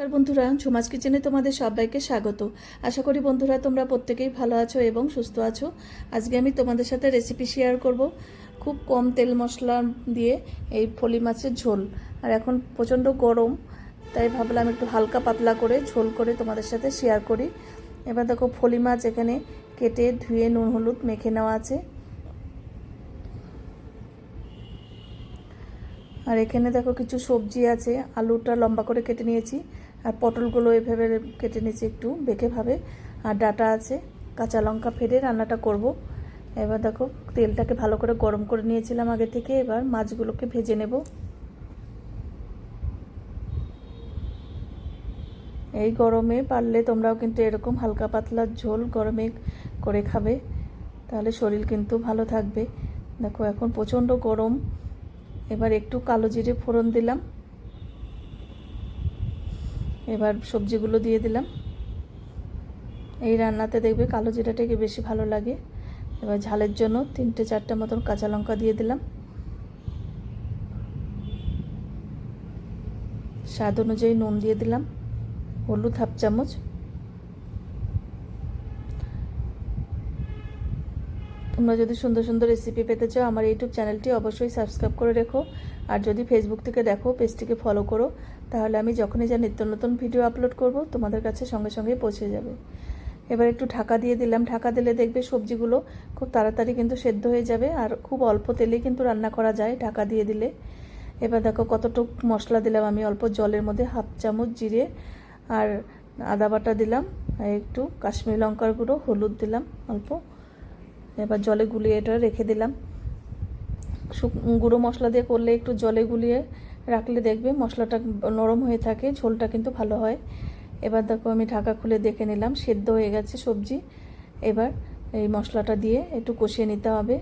নমস্কার বন্ধুরা ঝুমাস কিচেনে তোমাদের সবাইকে স্বাগত। আশা করি বন্ধুরা তোমরা প্রত্যেকেই ভালো আছো এবং সুস্থ আছো। আজকে আমি তোমাদের সাথে রেসিপি শেয়ার করব খুব কম তেল মশলা দিয়ে এই ফলি মাছের ঝোল। আর এখন প্রচণ্ড গরম, তাই ভাবলাম একটু হালকা পাতলা করে ঝোল করে তোমাদের সাথে শেয়ার করি। এবার দেখো ফলি মাছ এখানে কেটে ধুয়ে নুন, হলুদ মেখে নেওয়া আছে। আর এখানে দেখো কিছু সবজি আছে, আলুটা লম্বা করে কেটে নিয়েছি, আর পটলগুলো এভাবে কেটে নিয়েছি একটু বেঁকেভাবে আর ডাটা আছে, কাঁচা লঙ্কা ফেলে রান্নাটা করব। এবার দেখো তেলটাকে ভালো করে গরম করে নিয়েছিলাম আগে থেকে, এবার মাছগুলোকে ভেজে নেব। এই গরমে পারলে তোমরাও কিন্তু এরকম হালকা পাতলা ঝোল গরমে করে খাবে, তাহলে শরীর কিন্তু ভালো থাকবে। দেখো এখন প্রচণ্ড গরম এবার একটু কালো জিরে ফোড়ন দিলাম। এবার সবজিগুলো দিয়ে দিলাম। এই রান্নাতে দেখবে কালো জিরাটাকে বেশি ভালো লাগে। এবার ঝালের জন্য তিনটে চারটে মতন কাঁচা লঙ্কা দিয়ে দিলাম। স্বাদ অনুযায়ী নুন দিয়ে দিলাম। হলুদ হাফ চামচ। তোমরা যদি সুন্দর সুন্দর রেসিপি পেতে চাও, আমার ইউটিউব চ্যানেলটি অবশ্যই সাবস্ক্রাইব করে রেখো। আর যদি ফেসবুক থেকে দেখো পেজটিকে ফলো করো, তাহলে আমি যখনই যা নিত্য নতুন ভিডিও আপলোড করব, তোমাদের কাছে সঙ্গে সঙ্গে পৌঁছে যাবে। এবার একটু ঢাকা দিয়ে দিলাম। ঢাকা দিলে দেখবে সবজিগুলো খুব তাড়াতাড়ি কিন্তু সেদ্ধ হয়ে যাবে, আর খুব অল্প তেলে কিন্তু রান্না করা যায় ঢাকা দিয়ে দিলে। এবার দেখো কতটুক মশলা দিলাম আমি, অল্প জলের মধ্যে হাফ চামচ জিরে আর আদা বাটা দিলাম একটু কাশ্মীর লঙ্কার গুঁড়ো, হলুদ দিলাম অল্প। এবার জলে গুলিয়ে এটা রেখে দিলাম। গুঁড়ো মশলা দিয়ে করলে একটু জলে গুলিয়ে রাখলে দেখবে মশলাটা নরম হয়ে থাকে, ঝোলটা কিন্তু ভালো হয়। এবার দেখো আমি ঢাকা খুলে দেখে নিলাম, সেদ্ধ হয়ে গেছে সবজি। এবার এই মশলাটা দিয়ে একটু কষিয়ে নিতে হবে।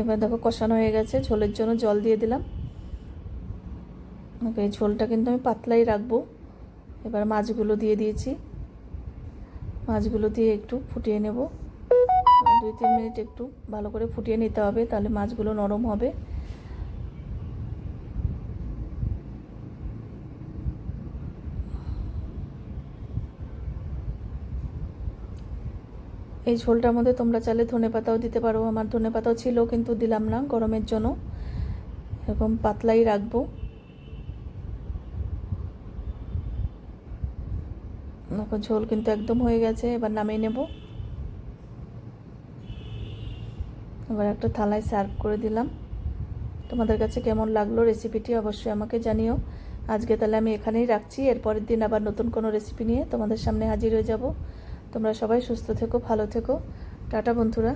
এবার দেখো কষানো হয়ে গেছে, ঝোলের জন্য জল দিয়ে দিলাম। ওকে ঝোলটা কিন্তু আমি পাতলাই রাখব। এবার মাছগুলো দিয়ে দিয়েছি। মাছগুলো দিয়ে একটু ফুটিয়ে নেব। দুই তিন মিনিট একটু ভালো করে ফুটিয়ে নিতে হবে, তাহলে মাছগুলো নরম হবে। এই ঝোলটার মধ্যে তোমরা চাইলে ধনে পাতাও দিতে পারো। আমার ধনে পাতাও ছিল, কিন্তু দিলাম না গরমের জন্য। এরকম পাতলাই রাখব। ঝোল কিন্তু একদম হয়ে গেছে, এবার নামিয়ে নেব। এবার একটা থালায় সার্ভ করে দিলাম। তোমাদের কাছে কেমন লাগল রেসিপিটি অবশ্যই আমাকে জানিও। আজকে তাহলে আমি এখানেই রাখছি। এরপরের দিন আবার নতুন কোনো রেসিপি নিয়ে তোমাদের সামনে হাজির হয়ে যাব। তোমরা সবাই সুস্থ থেকো ভালো থেকো। টাটা বন্ধুরা।